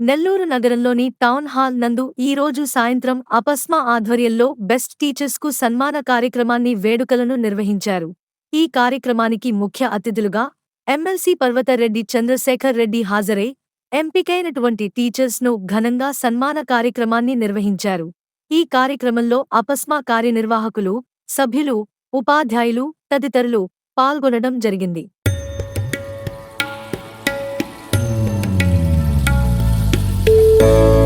నెల్లూరు నగరంలోని town hall నందు ఈ రోజు సాయంత్రం అపస్మా ఆధ్వర్యంలో బెస్ట్ టీచర్స్కు సన్మాన కార్యక్రమాన్ని వేడుకలను నిర్వహించారు. ఈ కార్యక్రమానికి ముఖ్య అతిథులుగా ఎమ్మెల్సీ పర్వతరెడ్డి చంద్రశేఖర్ రెడ్డి హాజరై ఎంపికైనటువంటి టీచర్స్ను ఘనంగా సన్మాన కార్యక్రమాన్ని నిర్వహించారు. ఈ కార్యక్రమంలో అపస్మా కార్యనిర్వాహకులు సభ్యులు ఉపాధ్యాయులు తదితరులు పాల్గొనడం జరిగింది. అందరికీ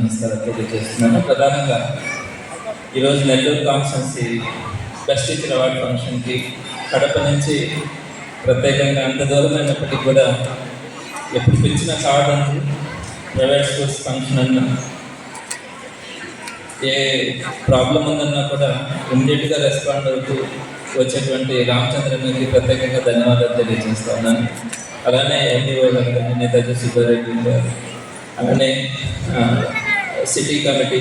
నమస్కారం తెలియజేస్తున్నాను ప్రధానంగా ఈరోజు Nellore constituency best teacher award ఫంక్షన్కి కడప నుంచి ప్రత్యేకంగా అంత దూరమైనప్పటికీ కూడా ఎప్పుడు పిలిచిన కావడానికి ప్రైవేట్ స్కూల్స్ ఫంక్షన్ అన్నా ఏ ప్రాబ్లం ఉందన్నా కూడా ఇమ్మీడియట్గా రెస్పాండ్ అవుతూ వచ్చేటువంటి రామచంద్రన్కి ప్రత్యేకంగా ధన్యవాదాలు తెలియజేస్తా ఉన్నాను. అలానే ఎండిఓ గారు కానీ నేతాజీ సుబ్బారెడ్డి గారు అలానే city committee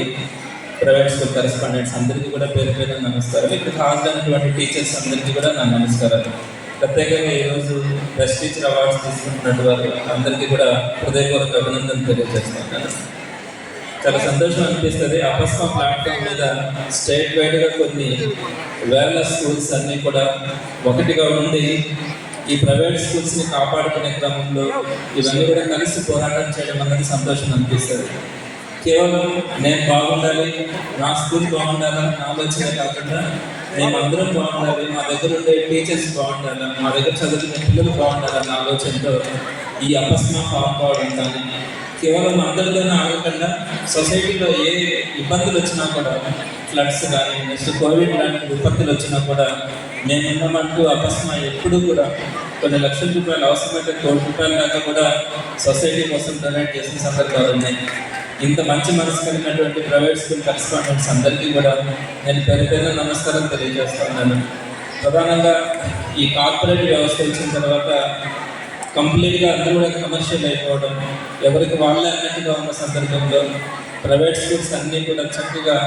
private school correspondents అందరికీ కూడా పేరు పేరు నమస్కారం. ఇక్కడ హాజరైనటువంటి టీచర్స్ అందరికీ కూడా నా నమస్కారాలు ప్రత్యేకంగా ఈరోజు బెస్ట్ టీచర్ అవార్డ్స్ తీసుకుంటున్నట్టు వారు అందరికీ కూడా హృదయపూర్వక అభినందనలు తెలియజేస్తున్నాను. చాలా సంతోషం అనిపిస్తుంది. అపస్మ ప్లాట్ఫామ్ మీద స్టేట్ వైడ్గా కొన్ని వేల స్కూల్స్ అన్నీ కూడా ఒకటిగా ఉండి ఈ ప్రైవేట్ స్కూల్స్ని కాపాడుకునే క్రమంలో ఇవన్నీ కూడా కలిసి పోరాటం చేయడం అనేది సంతోషం అనిపిస్తుంది. కేవలం నేను బాగుండాలి నా స్కూల్ బాగుండాలని ఆలోచన కాకుండా మేము అందరం బాగుండాలి మా దగ్గర ఉండే టీచర్స్ బాగుండాలి మా దగ్గర చదువుకునే పిల్లలు బాగుండాలన్న ఆలోచనతో ఈ అపస్మా ఫామ్ కావడం కానీ కేవలం అందరిలోనే ఆగకుండా సొసైటీలో ఏ ఇబ్బందులు వచ్చినా కూడా ఫ్లడ్స్ కానీ నెక్స్ట్ కోవిడ్ లాంటి విపత్తులు వచ్చినా కూడా మేమున్నామంటూ అపస్మా ఎప్పుడూ కూడా కొన్ని లక్షల రూపాయలు అవసరమైతే కోటి రూపాయల దాకా కూడా సొసైటీ కోసం డొనేట్ చేసిన సందర్భాలు ఉన్నాయి. ఇంత మంచి మనసు కలిగినటువంటి ప్రైవేట్ స్కూల్ కరెస్పాండెంట్స్ అందరికీ కూడా నేను పేరు పేరు నమస్కారం తెలియజేస్తున్నాను ప్రధానంగా ఈ కార్పొరేట్ వ్యవస్థ వచ్చిన తర్వాత కంప్లీట్గా అందరూ కూడా కమర్షియల్ అయిపోవడం ఎవరికి వాళ్ళే అన్నట్టుగా ఉన్న సందర్భంలో ప్రైవేట్ స్కూల్స్ అన్నీ కూడా చక్కగా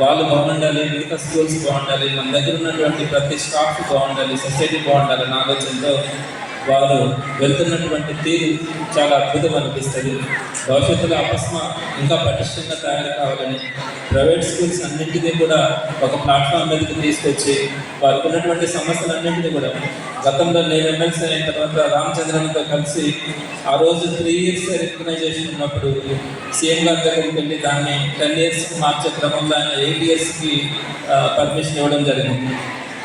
వాళ్ళు బాగుండాలి మిగతా స్కూల్స్ బాగుండాలి మన దగ్గర ఉన్నటువంటి ప్రతి స్టాఫ్ బాగుండాలి సొసైటీ బాగుండాలి అన్న ఆలోచనతో వారు వెళ్తున్నటువంటి తీరు చాలా అద్భుతం అనిపిస్తుంది. భవిష్యత్తులో అపస్మ ఇంకా పటిష్టంగా తయారు కావాలని ప్రైవేట్ స్కూల్స్ అన్నింటినీ కూడా ఒక ప్లాట్ఫామ్ మీదకి తీసుకొచ్చి వారికి ఉన్నటువంటి సమస్యలన్నింటినీ కూడా గతంలో నేను ఎమ్మెల్సీ అయిన తర్వాత రామచంద్రన్తో కలిసి ఆ రోజు త్రీ ఇయర్స్ రికగ్నైజేషన్ ఉన్నప్పుడు సీఎం గారి దగ్గరికి వెళ్ళి దాన్ని టెన్ ఇయర్స్కి మార్చే క్రమంలో ఆయన ఎయిట్ ఇయర్స్కి పర్మిషన్ ఇవ్వడం జరిగింది.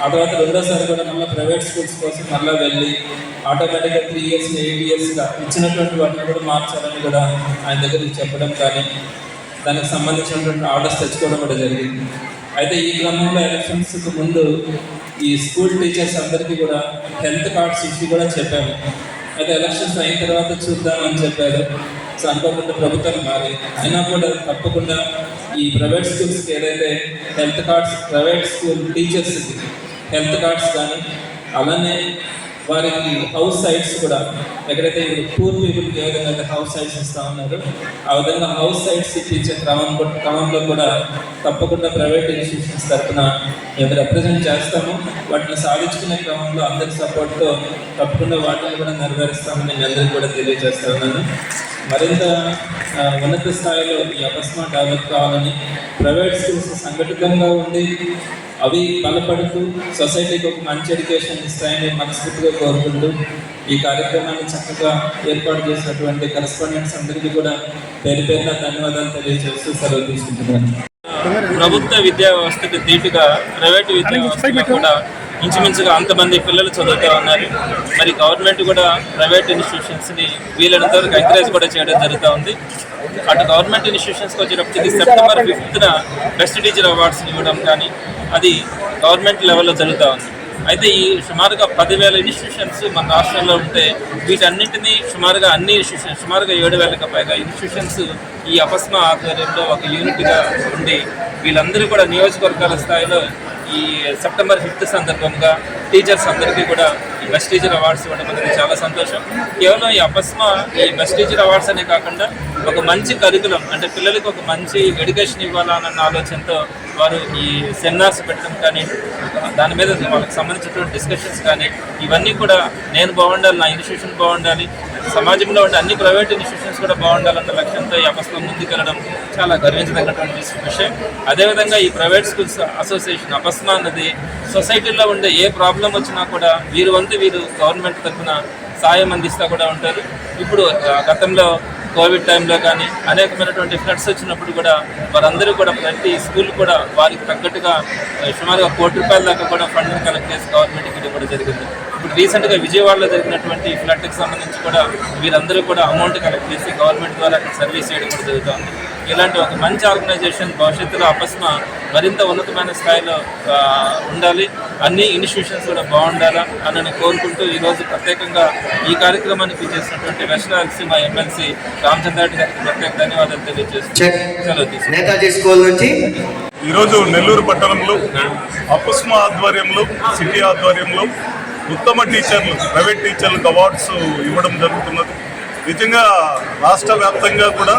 ఆ తర్వాత రెండోసారి కూడా మళ్ళీ ప్రైవేట్ స్కూల్స్ కోసం మళ్ళీ వెళ్ళి ఆటోమేటిక్గా త్రీ ఇయర్స్ ఎయిట్ ఇయర్స్గా ఇచ్చినటువంటి వాటిని కూడా మార్చాలని కూడా ఆయన దగ్గర చెప్పడం కానీ దానికి సంబంధించినటువంటి ఆర్డర్స్ తెచ్చుకోవడం కూడా జరిగింది. అయితే ఈ క్రమంలో ఎలక్షన్స్కి ముందు ఈ స్కూల్ టీచర్స్ అందరికీ కూడా హెల్త్ కార్డ్స్ ఇచ్చి కూడా చెప్పాము. అయితే ఎలక్షన్స్ అయిన తర్వాత చూద్దామని చెప్పారు. సో అనుకోకుండా ప్రభుత్వం మారి అయినా కూడా తప్పకుండా ఈ ప్రైవేట్ స్కూల్స్కి ఏదైతే హెల్త్ కార్డ్స్ ప్రైవేట్ స్కూల్ టీచర్స్కి హెల్త్ కార్డ్స్ కానీ అలానే వారికి హౌస్ సైట్స్ కూడా ఎక్కడైతే ఇప్పుడు పూర్ పీపుల్కి ఏ విధంగా అయితే హౌస్ సైట్స్ ఇస్తా ఉన్నారు ఆ విధంగా హౌస్ సైట్స్ ఇప్పించే క్రమం క్రమంలో కూడా తప్పకుండా ప్రైవేట్ ఇన్స్టిట్యూషన్స్ తరఫున మేము రిప్రజెంట్ చేస్తాము. వాటిని సాధించుకునే క్రమంలో అందరి సపోర్ట్తో తప్పకుండా వాటిని కూడా నెరవేరుస్తామని మీ అందరికీ కూడా తెలియజేస్తా ఉన్నాను. మరింత ఉన్నత స్థాయిలో ఈ అపస్మా డెవలప్ కావాలని ప్రైవేట్ స్కూల్స్ సంఘటితంగా ఉండి అవి బలపడుతూ సొసైటీకి ఒక మంచి ఎడ్యుకేషన్ ఇస్తాయని మనస్ఫూర్తిగా కోరుకుంటూ ఈ కార్యక్రమాన్ని చక్కగా ఏర్పాటు చేసినటువంటి కరెస్పాండెంట్స్ అందరికీ కూడా పేరు పేరున ధన్యవాదాలు తెలియజేస్తూ సెలవు తీసుకుంటున్నాను. ప్రభుత్వ విద్యా వ్యవస్థకు దీటుగా ప్రైవేట్ విద్యా వ్యవస్థ కూడా ఇంచుమించుగా అంతమంది పిల్లలు చదువుతూ ఉన్నారు. మరి గవర్నమెంట్ కూడా ప్రైవేట్ ఇన్స్టిట్యూషన్స్ని వీలైనంత వరకు ఎంకరేజ్ కూడా చేయడం జరుగుతూ ఉంది. అటు గవర్నమెంట్ ఇన్స్టిట్యూషన్స్కి వచ్చేటప్పటికి సెప్టెంబర్ ఫిఫ్త్న బెస్ట్ టీచర్ అవార్డ్స్ ఇవ్వడం కానీ అది గవర్నమెంట్ లెవెల్లో జరుగుతూ ఉంది. అయితే ఈ సుమారుగా పదివేల ఇన్స్టిట్యూషన్స్ మన రాష్ట్రంలో ఉంటే వీటన్నింటినీ సుమారుగా అన్ని ఇన్స్టిట్యూషన్స్ సుమారుగా ఏడు వేలకు పైగా ఇన్స్టిట్యూషన్స్ ఈ అపస్మా ఆధ్వర్యంలో ఒక యూనిట్గా ఉండి వీళ్ళందరూ కూడా నియోజకవర్గాల స్థాయిలో ఈ సెప్టెంబర్ ఫిఫ్త్ సందర్భంగా టీచర్స్ అందరికీ కూడా ఈ బెస్ట్ టీచర్ అవార్డ్స్ ఇవ్వడం అనేది చాలా సంతోషం. కేవలం ఈ అపస్మా ఈ బెస్ట్ టీచర్ అవార్డ్స్ అనే కాకుండా ఒక మంచి కరికులం అంటే పిల్లలకి ఒక మంచి ఎడ్యుకేషన్ ఇవ్వాలన్న ఆలోచనతో వారు ఈ సెమినార్స్ పెట్టడం కానీ దాని మీద వాళ్ళకి సంబంధించినటువంటి డిస్కషన్స్ కానీ ఇవన్నీ కూడా నేను బాగుండాలి నా ఇన్స్టిట్యూషన్ బాగుండాలి సమాజంలో ఉండే అన్ని ప్రైవేట్ ఇన్స్టిట్యూషన్స్ కూడా బాగుండాలన్న లక్ష్యంతో ఈ అపస్మా ముందుకెళ్ళడం చాలా గర్వించదగినటువంటి విషయం. అదేవిధంగా ఈ ప్రైవేట్ స్కూల్స్ అసోసియేషన్ అపస్మా అన్నది సొసైటీలో ఉండే ఏ ప్రాబ్లం వచ్చినా కూడా వీరు వంతు వీరు గవర్నమెంట్ తరఫున సాయం అందిస్తూ కూడా ఉంటారు. ఇప్పుడు గతంలో కోవిడ్ టైంలో కానీ అనేకమైనటువంటి ఫ్లడ్స్ వచ్చినప్పుడు కూడా వారందరూ కూడా ప్రతి స్కూల్ కూడా వారికి తగ్గట్టుగా సుమారుగా కోటి రూపాయల దాకా కూడా ఫండ్ని కలెక్ట్ చేసి గవర్నమెంట్కి ఇవ్వడం కూడా జరిగింది. ఇప్పుడు రీసెంట్గా విజయవాడలో జరిగినటువంటి ఫ్లడ్కి సంబంధించి కూడా వీరందరూ కూడా అమౌంట్ కలెక్ట్ చేసి గవర్నమెంట్ ద్వారా అక్కడ సర్వీస్ చేయడం కూడా జరుగుతుంది. ఇలాంటి ఒక మంచి ఆర్గనైజేషన్ భవిష్యత్తులో అపస్మ మరింత ఉన్నతమైన స్థాయిలో ఉండాలి. అన్ని ఇన్స్టిట్యూషన్స్ కూడా బాగుండాలా అని నేను కోరుకుంటూ ఈరోజు ప్రత్యేకంగా ఈ కార్యక్రమానికి చేసినటువంటి వెస్ట్ రాయలసీమ ఎమ్మెల్సీ రామచంద్రారెడ్డి గారికి ప్రత్యేక ధన్యవాదాలు తెలియజేస్తూ చెక్. సెలవు తీసుకుంటాను. నేతాజీ స్కూల్ నుంచి. ఈరోజు నెల్లూరు పట్టణంలో అపుస్మ ఆధ్వర్యంలో సిటీ ఆధ్వర్యంలో ఉత్తమ టీచర్లు ప్రైవేట్ టీచర్లకు అవార్డ్స్ ఇవ్వడం జరుగుతున్నది. నిజంగా రాష్ట్ర వ్యాప్తంగా కూడా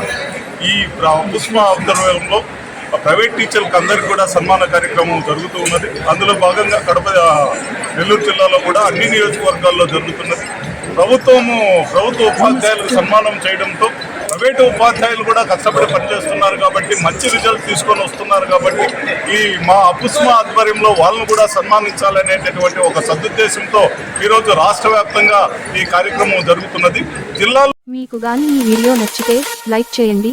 ఈ అపుస్మ ఆధ్వర్యంలో ప్రైవేట్ టీచర్లకు అందరికీ కూడా సన్మాన కార్యక్రమం జరుగుతూ ఉన్నది. అందులో భాగంగా కడప నెల్లూరు జిల్లాలో కూడా అన్ని నియోజకవర్గాల్లో జరుగుతున్నది. ప్రభుత్వము ప్రభుత్వ ఉపాధ్యాయులకు సన్మానం చేయడంతో ప్రైవేటు ఉపాధ్యాయులు కూడా కష్టపడి పనిచేస్తున్నారు కాబట్టి మంచి రిజల్ట్ తీసుకొని వస్తున్నారు కాబట్టి ఈ మా అపుస్మ ఆధ్వర్యంలో వాళ్ళను కూడా సన్మానించాలనేటటువంటి ఒక సదుద్దేశంతో ఈరోజు రాష్ట్ర వ్యాప్తంగా ఈ కార్యక్రమం జరుగుతున్నది. జిల్లాలో మీకు గాని ఈ వీడియో నచ్చితే లైక్ చేయండి